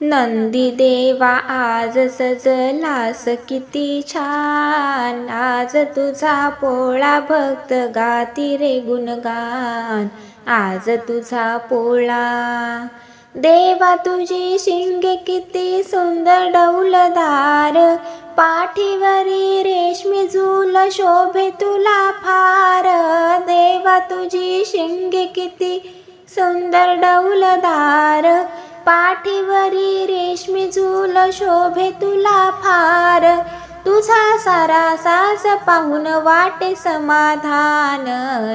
नंदी देवा आज सजलास किती छान. आज तुझा पोळा भक्त गाती रे गुणगान. आज तुझा पोळा. देवा तुझी शिंगे किती सुंदर डौलदार. पाठीवरी रेशमी झूल शोभे तुला फार. देवा तुझी शिंगे किती सुंदर डौलदार. पाठीवरी रेशमी झूल शोभे तुला फार. तुझा सारा सास पाहून वाटे समाधान.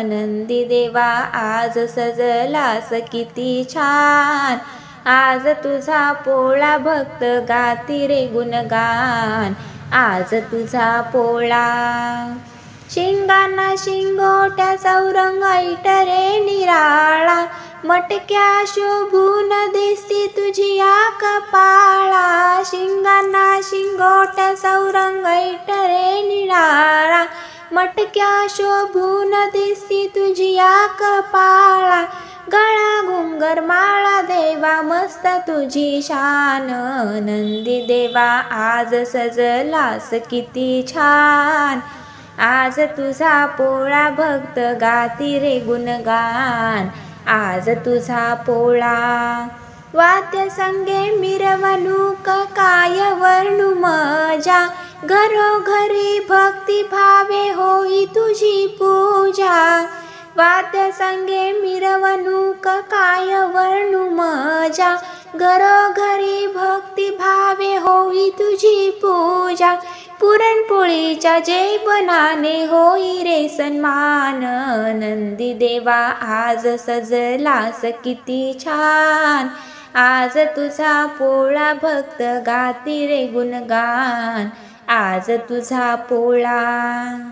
नंदी देवा आज सजलास किती छान. आज तुझा पोळा भक्त गाती रे गुणगान. आज तुझा पोळा. शिंगांना शिंगोट्या चौरंग ऐटरे निराळा. मटक्या शोभून दिसती तुझी या कपाळा शिंगांना शिंगोट सौरंग ऐटरे निराळा. मटक्या शोभून दिसती तुझी या कपाळा गळा घुंगर माळा देवा मस्त तुझी शान. नंदी देवा आज सजलास किती छान. आज तुझा पोळा भक्त गाती रे गुणगान. आज तुझा पोळा. वाद्य संगे मिरवणूक काय वर्णू मजा. घरोघरी भक्ती भावे होई तुझी पूजा. वाद्य संगे मिरवणूक काय वर्णू मजा. घरोघरी भक्ती भावे होई तुझी पूजा. पुरणपोळीच्या जेवणाने होई रे सन्मान. नंदी देवा आज सजलास किती छान. आज तुझा पोळा भक्त गाती रे गुणगान. आज तुझा पोळा